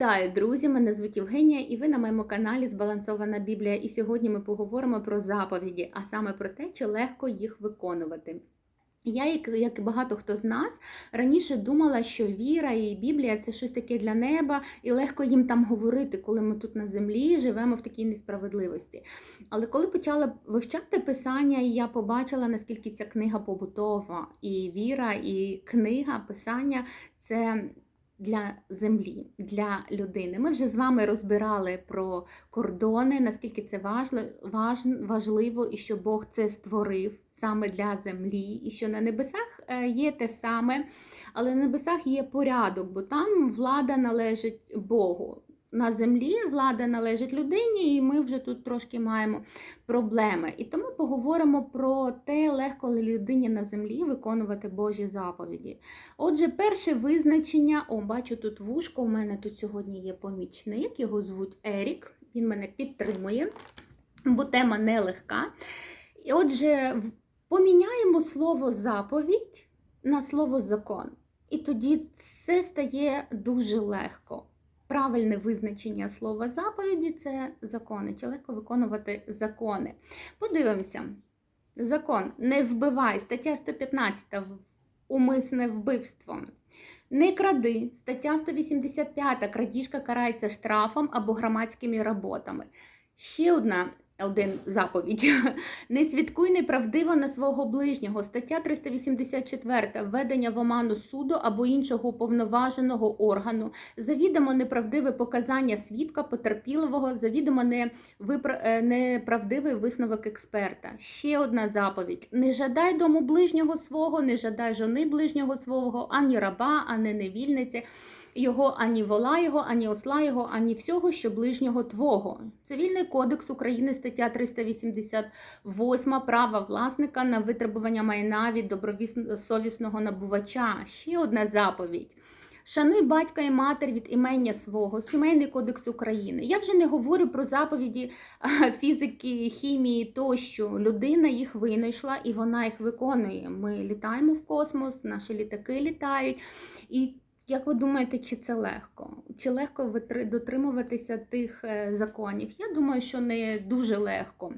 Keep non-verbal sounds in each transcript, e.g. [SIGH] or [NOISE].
Вітаю, друзі! Мене звуть Євгенія, і ви на моєму каналі Збалансована Біблія. І сьогодні ми поговоримо про заповіді, а саме про те, чи легко їх виконувати. Я, як, і багато хто з нас, раніше думала, що віра і Біблія це щось таке для неба, і легко їм там говорити, коли ми тут на землі живемо в такій несправедливості. Але коли почала вивчати писання, я побачила, наскільки ця книга побутова, і віра, і книга, писання це для землі, для людини. Ми вже з вами розбирали про кордони, наскільки це важливо, і що Бог це створив саме для землі, і що на небесах е, є те саме, але на небесах є порядок, бо там влада належить Богу. На землі влада належить людині, і ми вже тут трошки маємо проблеми. І тому поговоримо про те, легко ли людині на землі виконувати Божі заповіді. Отже, перше визначення, о, бачу тут вушко, у мене тут сьогодні є помічник, його звуть Ерік, він мене підтримує, бо тема нелегка. І отже, поміняємо слово заповідь на слово закон. І тоді все стає дуже легко. Правильне визначення слова заповіді це закони. Чи легко виконувати закони? Подивимося. Закон не вбивай, стаття 115 умисне вбивство. Не кради, стаття 185 крадіжка карається штрафом або громадськими роботами. Ще одна один заповідь. [LAUGHS] Не свідкуй неправдиво на свого ближнього. Стаття 384. Введення в оману суду або іншого уповноваженого органу. Завідомо неправдиве показання свідка потерпілого, завідомо. Е, неправдивий висновок експерта. Ще одна заповідь: не жадай дому ближнього свого, не жадай жони ближнього свого, ані раба, ані невільниці його ані вола його, ані осла його, ані всього, що ближнього твого. Цивільний кодекс України, стаття 388, права власника на витребування майна від добросовісного набувача. Ще одна заповідь. Шануй батька і матір від імення свого, Сімейний кодекс України. Я вже не говорю про заповіді фізики, хімії тощо. Людина їх винайшла і вона їх виконує. Ми літаємо в космос, наші літаки літають. І як ви думаєте, чи це легко? Чи легко дотримуватися тих е, законів? Я думаю, що не дуже легко.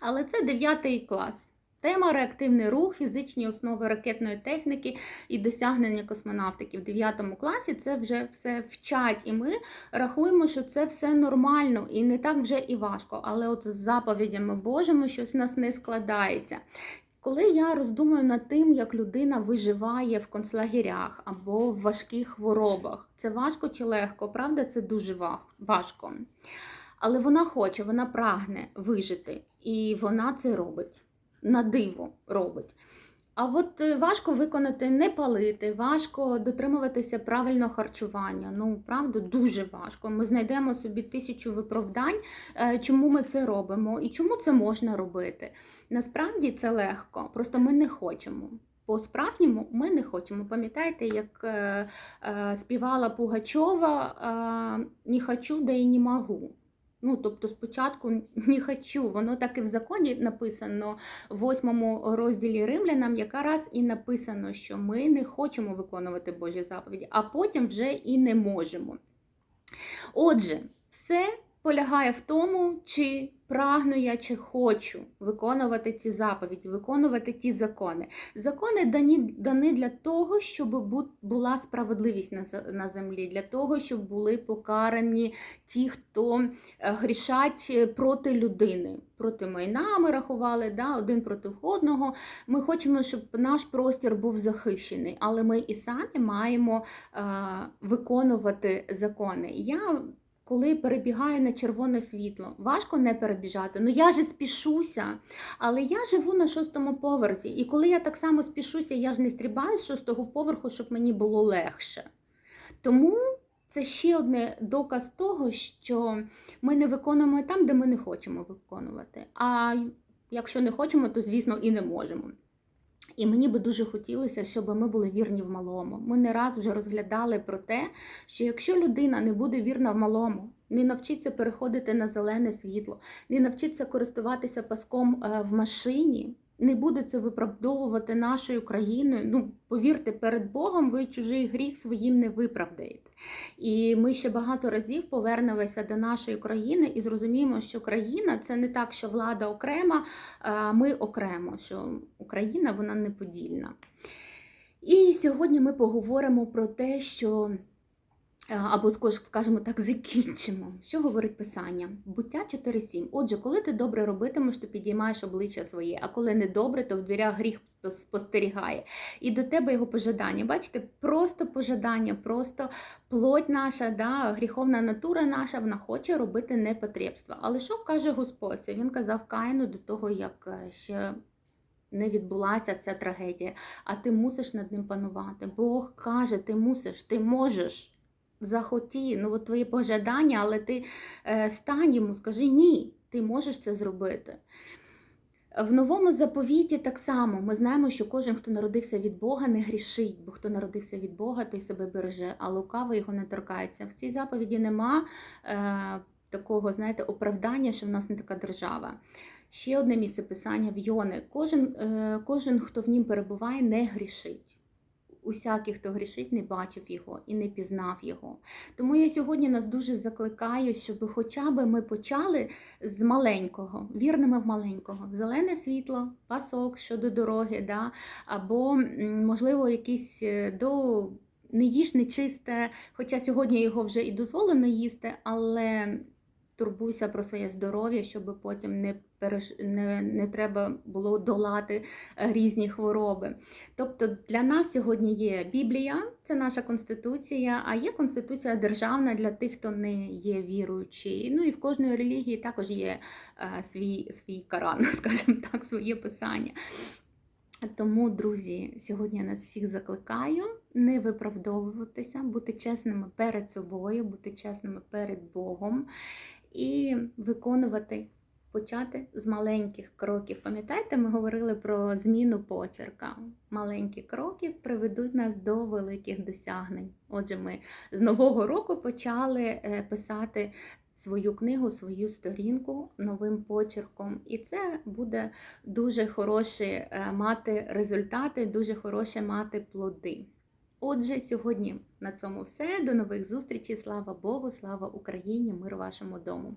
Але це 9 клас. Тема реактивний рух, фізичні основи ракетної техніки і досягнення космонавтики в 9 класі це вже все вчать. І ми рахуємо, що це все нормально і не так вже і важко. Але от з заповідями Божими щось у нас не складається. Коли я роздумую над тим, як людина виживає в концлагерях або в важких хворобах, це важко чи легко, правда, це дуже важко. Але вона хоче, вона прагне вижити, і вона це робить. На диво робить. А от е, важко виконати, не палити, важко дотримуватися правильного харчування. Ну, правда, дуже важко. Ми знайдемо собі тисячу виправдань, е, чому ми це робимо і чому це можна робити. Насправді це легко, просто ми не хочемо. По-справжньому ми не хочемо. Пам'ятаєте, як е, співала Пугачова е, «Не хочу, да і не могу». Ну, тобто, спочатку не хочу, воно так і в законі написано в восьмому розділі римлянам, якраз і написано, що ми не хочемо виконувати Божі заповіді, а потім вже і не можемо. Отже, все полягає в тому, чи прагну я чи хочу виконувати ці заповіді, виконувати ті закони. Закони дані дані для того, щоб була справедливість на на землі, для того, щоб були покарані ті, хто е, грішать е, проти людини. Проти майна ми рахували, да, один проти одного. Ми хочемо, щоб наш простір був захищений, але ми і самі маємо е, виконувати закони. Я коли перебігаю на червоне світло. Важко не перебіжати. Ну я ж спішуся. Але я живу на шостому поверсі. І коли я так само спішуся, я ж не стрібаю з шостого поверху, щоб мені було легше. Тому це ще один доказ того, що ми не виконуємо там, де ми не хочемо виконувати. А якщо не хочемо, то звісно і не можемо. І мені би дуже хотілося, щоб ми були вірні в малому. Ми не раз вже розглядали про те, що якщо людина не буде вірна в малому, не навчиться переходити на зелене світло, не навчиться користуватися паском е, в машині, не буде це виправдовувати нашою країною. Ну, повірте, перед Богом ви чужий гріх своїм не виправдаєте. І ми ще багато разів повернемося до нашої країни і зрозуміємо, що країна це не так, що влада окрема, а ми окремо, що Україна вона неподільна. І сьогодні ми поговоримо про те, що або скажімо так, закінчимо. Що говорить писання? Буття 4.7. Отже, коли ти добре робитимеш, то підіймаєш обличчя своє, а коли не добре, то в дверях гріх спостерігає. І до тебе його пожадання. Бачите, просто пожадання, просто плоть наша, да, гріховна натура наша, вона хоче робити непотребство. Але що каже Господь? Він казав Каїну до того, як е, ще. Не відбулася ця трагедія, а ти мусиш над ним панувати. Бог каже, ти мусиш, ти можеш захоті, ну от твої пожадання, але ти е, стань йому, скажи ні, ти можеш це зробити. В новому заповіті так само ми знаємо, що кожен, хто народився від Бога, не грішить, бо хто народився від Бога, той себе береже, а лукаво його не торкається. В цій заповіді нема е, такого, знаєте, оправдання, що в нас не така держава. Ще одне місце писання в Йони. Кожен, е, кожен, хто в нім перебуває, не грішить усякий, хто грішить, не бачив його і не пізнав його. Тому я сьогодні нас дуже закликаю, щоб хоча б ми почали з маленького, вірними в маленького, зелене світло, пасок щодо дороги, да? або, можливо, якийсь е, до. Не їж нечисте, хоча сьогодні його вже і дозволено їсти, але турбуйся про своє здоров'я, щоб потім не переш... не, не треба було долати е, різні хвороби. Тобто для нас сьогодні є Біблія, це наша конституція, а є конституція державна для тих, хто не є віруючий. Ну і в кожної релігії також є е, свій свій Коран, [LAUGHS] скажімо так, своє писання. Тому, друзі, сьогодні я нас всіх закликаю не виправдовуватися, бути чесними перед собою, бути чесними перед Богом і виконувати, почати з маленьких кроків. Пам'ятаєте, ми говорили про зміну почерка. Маленькі кроки приведуть нас до великих досягнень. Отже, ми з нового року почали е, писати. Свою книгу, свою сторінку новим почерком, і це буде дуже хороше мати результати, дуже хороше мати плоди. Отже, сьогодні на цьому все. До нових зустрічей. Слава Богу, слава Україні, мир вашому дому.